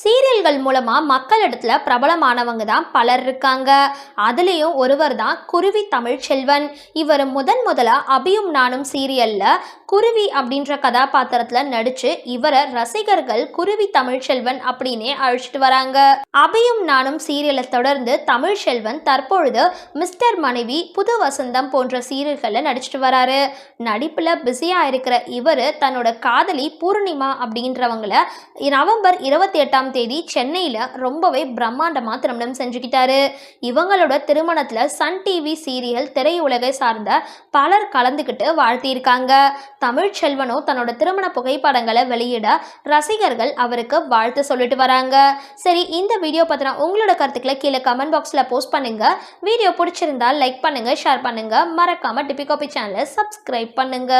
சீரியல்கள் மூலமாக மக்களிடத்துல பிரபலமானவங்க தான் பலர் இருக்காங்க. அதுலேயும் ஒருவர் தான் குருவி தமிழ்ச்செல்வன் இவர் முதன் முதலாக அபியும் நானும் சீரியலில் குருவி அப்படின்ற கதாபாத்திரத்தில் நடித்து இவரை ரசிகர்கள் குருவி தமிழ்ச்செல்வன் அப்படின்னே அழைச்சிட்டு வராங்க. அபியும் நானும் சீரியலை தொடர்ந்து தமிழ்ச்செல்வன் தற்பொழுது மிஸ்டர் மனைவி புது வசந்தம் போன்ற சீரியல்களில் நடிச்சிட்டு வராரு. நடிப்பில் பிஸியாக இருக்கிற இவர் தன்னோட காதலி பூர்ணிமா அப்படின்றவங்கள நவம்பர் இருபத்தி எட்டாம் தேதி சென்னையில் ரொம்பவே பிரம்மாண்டமாக திருமணம் செஞ்சுக்கிட்டாரு. இவங்களோட திருமணத்தில் சன் டிவி சீரியல் திரையுலகை சார்ந்த பலர் கலந்துக்கிட்டு வாழ்த்தியிருக்காங்க. தமிழ்ச்செல்வனும் தன்னோட திருமண புகைப்படங்களை வெளியிட ரசிகர்கள் அவருக்கு வாழ்த்து சொல்லிட்டு வராங்க. சரி இந்த வீடியோ பற்றின உங்களோட கருத்துக்களை கீழே கமெண்ட் பாக்ஸில் போஸ்ட் பண்ணுங்க. வீடியோ பிடிச்சிருந்தா லைக் பண்ணுங்க ஷேர் பண்ணுங்க. மறக்காம டிபிகாபி சேனலை சப்ஸ்கிரைப் பண்ணுங்க.